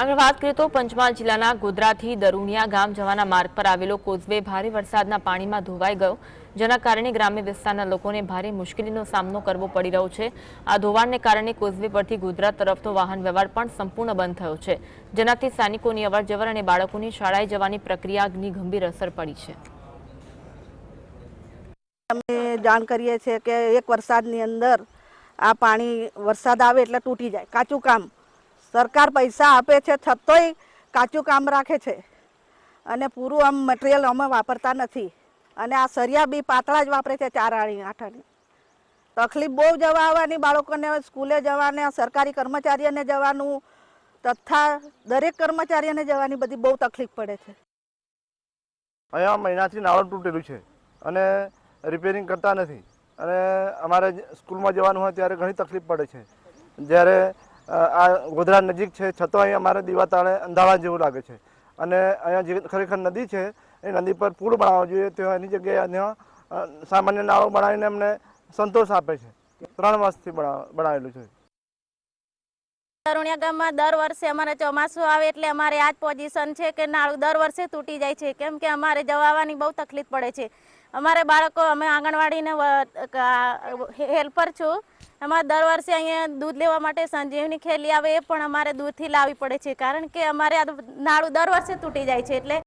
આગળ વાત કરીએ તો પંચમહાલ જિલ્લાના ગોધરાથી દરુણિયા ગામ જવાના માર્ગ પર આવેલો કોઝવે ભારે વરસાદના પાણીમાં ધોવાઈ ગયો, જેના કારણે ગ્રામ્ય વિસ્તારના લોકોને ભારે મુશ્કેલીનો સામનો કરવો પડી રહ્યો છે. આ ધોવાણને કારણે કોઝવે પરથી ગોધરા તરફનો વાહન વ્યવહાર પણ સંપૂર્ણ બંધ થયો છે, જેનાથી સ્થાનિકોની અવરજવર અને બાળકોની શાળાએ જવાની પ્રક્રિયાની ગંભીર અસર પડી છે. અમે જાણ કરીએ છીએ કે એક વરસાદની અંદર આ પાણી વરસાદ આવે એટલે તૂટી જાય. કાચું કામ સરકાર પૈસા આપે છે, છતોય કાચું કામ રાખે છે. અને પૂરું આમ મટીરિયલ અમે વાપરતા નથી. અને આ સરિયા બી પાતળા જ વાપરે છે ચાર આણી આઠ આણી તકલીફ બહુ જવા આવવાની બાળકોને, સ્કૂલે જવાને, સરકારી કર્મચારીઓને જવાનું, તથા દરેક કર્મચારીઓને જવાની બધી બહુ તકલીફ પડે છે. અહીંયા મહિનાથી નાળું તૂટેલું છે અને રિપેરિંગ કરતા નથી. અને અમારે સ્કૂલમાં જવાનું હોય ત્યારે ઘણી તકલીફ પડે છે. જ્યારે આ ગોધરા નજીક છે, છતાં અહીં અમારે દીવા તાળે અંધારા જેવું લાગે છે. અને અહીંયા જે ખરેખર નદી છે, એ નદી પર પુલ બનાવવો જોઈએ, તો એની જગ્યાએ અહીંયા સામાન્ય નાળો બનાવીને અમને સંતોષ આપે છે. ત્રણ વર્ષથી બનાવેલું છે. તરુણિયા ગામમાં દર વર્ષે અમારે ચોમાસું આવે એટલે અમારે આ જ પોઝિશન છે કે નાળું દર વર્ષે તૂટી જાય છે. કેમ કે અમારે જવાવાની બહુ તકલીફ પડે છે. અમારે બાળકો, અમે આંગણવાડીને હેલ્પર છું. અમારે દર વર્ષે અહીંયા દૂધ લેવા માટે સંજીવની ખેલી આવે એ પણ અમારે દૂરથી લાવવી પડે છે. કારણ કે અમારે આ નાળું દર વર્ષે તૂટી જાય છે એટલે